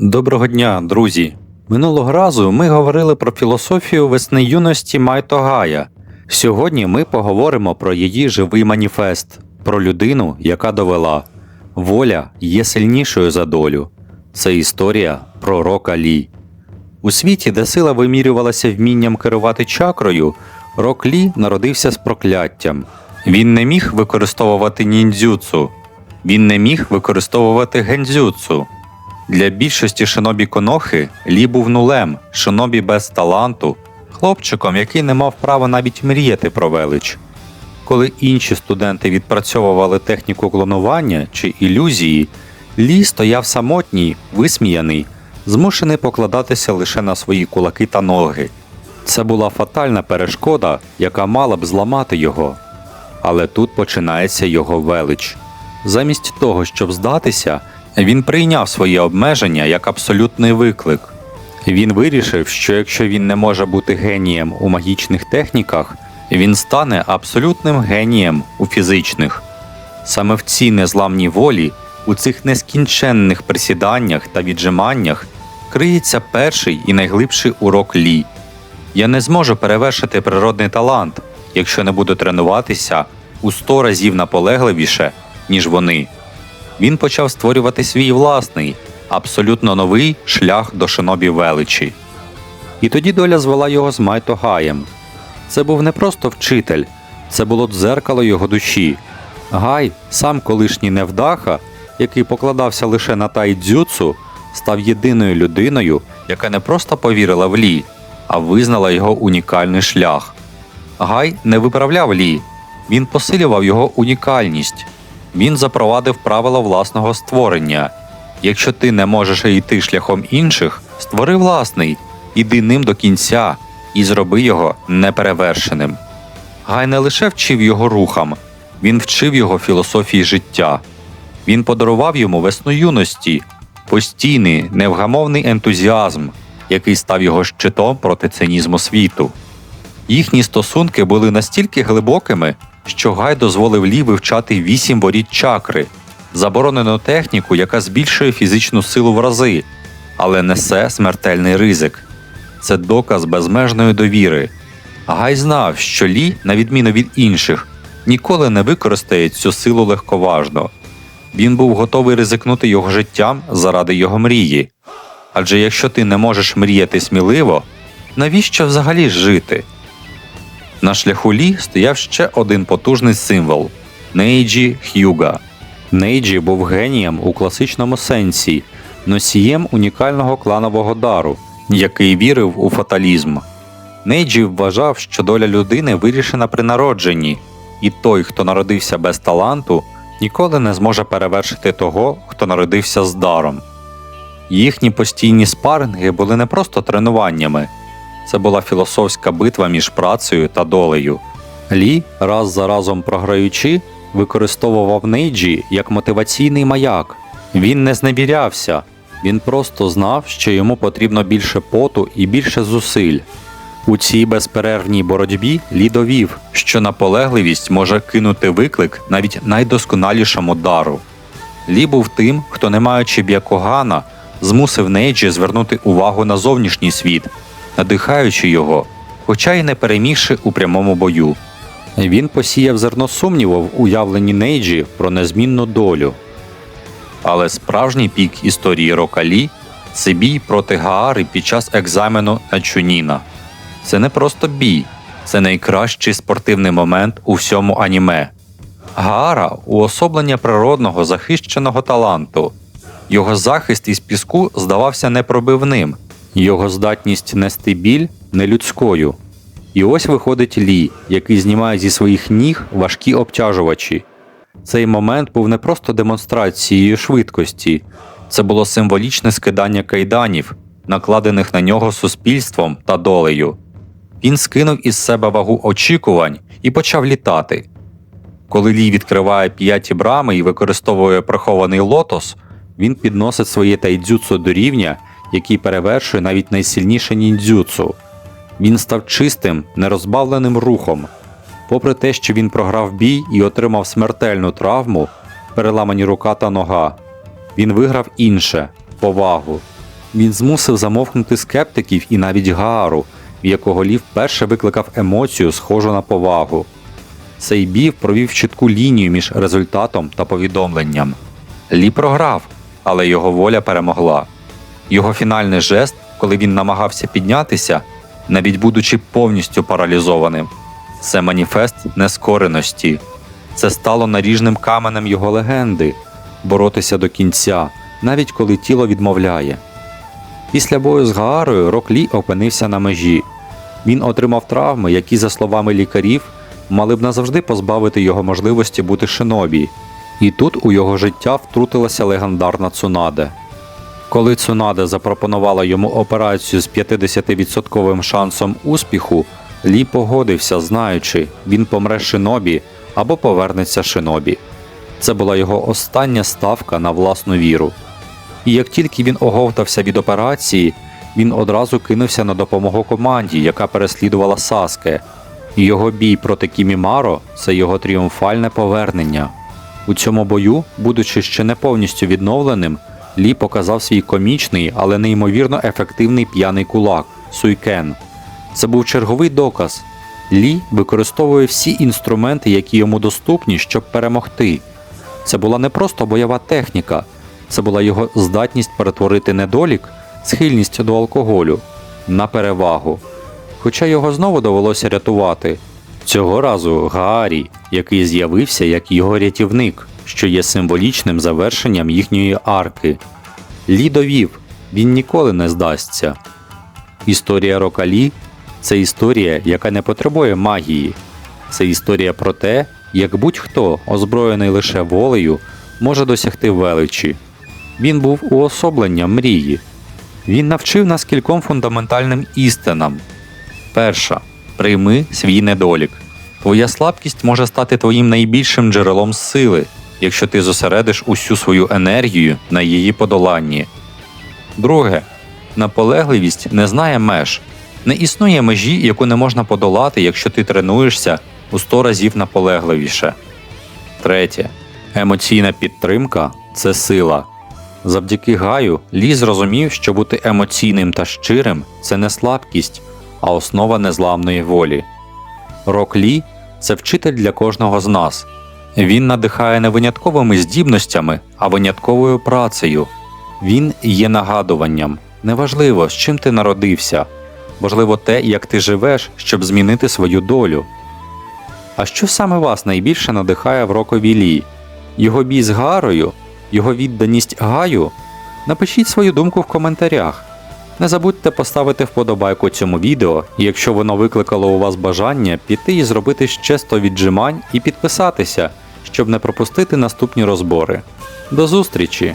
Доброго дня, друзі! Минулого разу ми говорили про філософію весни юності Майто Гая. Сьогодні ми поговоримо про її живий маніфест, про людину, яка довела воля є сильнішою за долю. Це історія пророка Лі. У світі, де сила вимірювалася вмінням керувати чакрою, Рок Лі народився з прокляттям. Він не міг використовувати ніндзюцу, він не міг використовувати гендзюцу. Для більшості шинобі Конохи Лі був нулем, шинобі без таланту, хлопчиком, який не мав права навіть мріяти про велич. Коли інші студенти відпрацьовували техніку клонування чи ілюзії, Лі стояв самотній, висміяний, змушений покладатися лише на свої кулаки та ноги. Це була фатальна перешкода, яка мала б зламати його. Але тут починається його велич. Замість того, щоб здатися, він прийняв свої обмеження як абсолютний виклик. Він вирішив, що якщо він не може бути генієм у магічних техніках, він стане абсолютним генієм у фізичних. Саме в цій незламній волі, у цих нескінченних присіданнях та віджиманнях, криється перший і найглибший урок Лі. Я не зможу перевершити природний талант, якщо не буду тренуватися у сто разів наполегливіше, ніж вони. Він почав створювати свій власний, абсолютно новий шлях до шинобі величі. І тоді доля звела його з Майто Гаєм. Це був не просто вчитель, це було дзеркало його душі. Гай, сам колишній невдаха, який покладався лише на тайдзюцу, став єдиною людиною, яка не просто повірила в Лі, а визнала його унікальний шлях. Гай не виправляв Лі, він посилював його унікальність. Він запровадив правила власного створення. Якщо ти не можеш йти шляхом інших, створи власний, іди ним до кінця і зроби його неперевершеним. Гай не лише вчив його рухам, він вчив його філософії життя. Він подарував йому весну юності, постійний, невгамовний ентузіазм, який став його щитом проти цинізму світу. Їхні стосунки були настільки глибокими, що Гай дозволив Лі вивчати вісім воріт чакри, заборонену техніку, яка збільшує фізичну силу в рази, але несе смертельний ризик. Це доказ безмежної довіри. Гай знав, що Лі, на відміну від інших, ніколи не використає цю силу легковажно. Він був готовий ризикнути його життям заради його мрії. Адже якщо ти не можеш мріяти сміливо, навіщо взагалі жити? На шляху Лі стояв ще один потужний символ Нейджі Х'юга. Нейджі був генієм у класичному сенсі, носієм унікального кланового дару, який вірив у фаталізм. Нейджі вважав, що доля людини вирішена при народженні, і той, хто народився без таланту, ніколи не зможе перевершити того, хто народився з даром. Їхні постійні спаринги були не просто тренуваннями, це була філософська битва між працею та долею. Лі, раз за разом програючи, використовував Нейджі як мотиваційний маяк. Він не зневірявся, він просто знав, що йому потрібно більше поту і більше зусиль. У цій безперервній боротьбі Лі довів, що наполегливість може кинути виклик навіть найдосконалішому дару. Лі був тим, хто, не маючи б'якогана, змусив Нейджі звернути увагу на зовнішній світ, надихаючи його, хоча й не перемігши у прямому бою. Він посіяв зерно сумніву в уявленні Нейджі про незмінну долю. Але справжній пік історії Рокалі це бій проти Гаари під час екзамену на Чуніна. Це не просто бій, це найкращий спортивний момент у всьому аніме. Гаара уособлення природного захищеного таланту. Його захист із піску здавався непробивним, його здатність нести біль нелюдською. І ось виходить Лі, який знімає зі своїх ніг важкі обтяжувачі. Цей момент був не просто демонстрацією швидкості, це було символічне скидання кайданів, накладених на нього суспільством та долею. Він скинув із себе вагу очікувань і почав літати. Коли Лі відкриває п'яті брами і використовує прихований лотос, він підносить своє тайдзюцу до рівня, який перевершує навіть найсильніше ніндзюцу. Він став чистим, нерозбавленим рухом. Попри те, що він програв бій і отримав смертельну травму, переламані рука та нога, він виграв інше повагу. Він змусив замовкнути скептиків і навіть Гаару, в якого Лі вперше викликав емоцію, схожу на повагу. Цей бій провів чітку лінію між результатом та повідомленням. Лі програв, але його воля перемогла. Його фінальний жест, коли він намагався піднятися, навіть будучи повністю паралізованим, це маніфест нескореності. Це стало наріжним каменем його легенди боротися до кінця, навіть коли тіло відмовляє. Після бою з Гаарою Рок Лі опинився на межі. Він отримав травми, які, за словами лікарів, мали б назавжди позбавити його можливості бути шинобі. І тут у його життя втрутилася легендарна Цунаде. Коли Цунаде запропонувала йому операцію з 50% шансом успіху, Лі погодився, знаючи, він помре шинобі або повернеться шинобі. Це була його остання ставка на власну віру. І як тільки він оговтався від операції, він одразу кинувся на допомогу команді, яка переслідувала Саске. Його бій проти Кімімаро це його тріумфальне повернення. У цьому бою, будучи ще не повністю відновленим, Лі показав свій комічний, але неймовірно ефективний п'яний кулак Суйкен. Це був черговий доказ. Лі використовує всі інструменти, які йому доступні, щоб перемогти. Це була не просто бойова техніка, це була його здатність перетворити недолік, схильність до алкоголю на перевагу. Хоча його знову довелося рятувати. Цього разу Гаарі, який з'явився як його рятівник, що є символічним завершенням їхньої арки. Лі довів, він ніколи не здасться. Історія Рокалі це історія, яка не потребує магії. Це історія про те, як будь-хто, озброєний лише волею, може досягти величі. Він був уособленням мрії. Він навчив нас кільком фундаментальним істинам. Перша. Прийми свій недолік. Твоя слабкість може стати твоїм найбільшим джерелом сили, якщо ти зосередиш усю свою енергію на її подоланні. Друге. Наполегливість не знає меж. Не існує межі, яку не можна подолати, якщо ти тренуєшся у 100 разів наполегливіше. Третє. Емоційна підтримка це сила. Завдяки Гаю Лі зрозумів, що бути емоційним та щирим це не слабкість, а основа незламної волі. Рок Лі це вчитель для кожного з нас. Він надихає не винятковими здібностями, а винятковою працею. Він є нагадуванням. Неважливо, з чим ти народився, важливо те, як ти живеш, щоб змінити свою долю. А що саме вас найбільше надихає в рокові Лі? Його бій з Гарою, його відданість Гаю? Напишіть свою думку в коментарях. Не забудьте поставити вподобайку цьому відео, і якщо воно викликало у вас бажання, піти і зробити ще 100 віджимань і підписатися, щоб не пропустити наступні розбори. До зустрічі!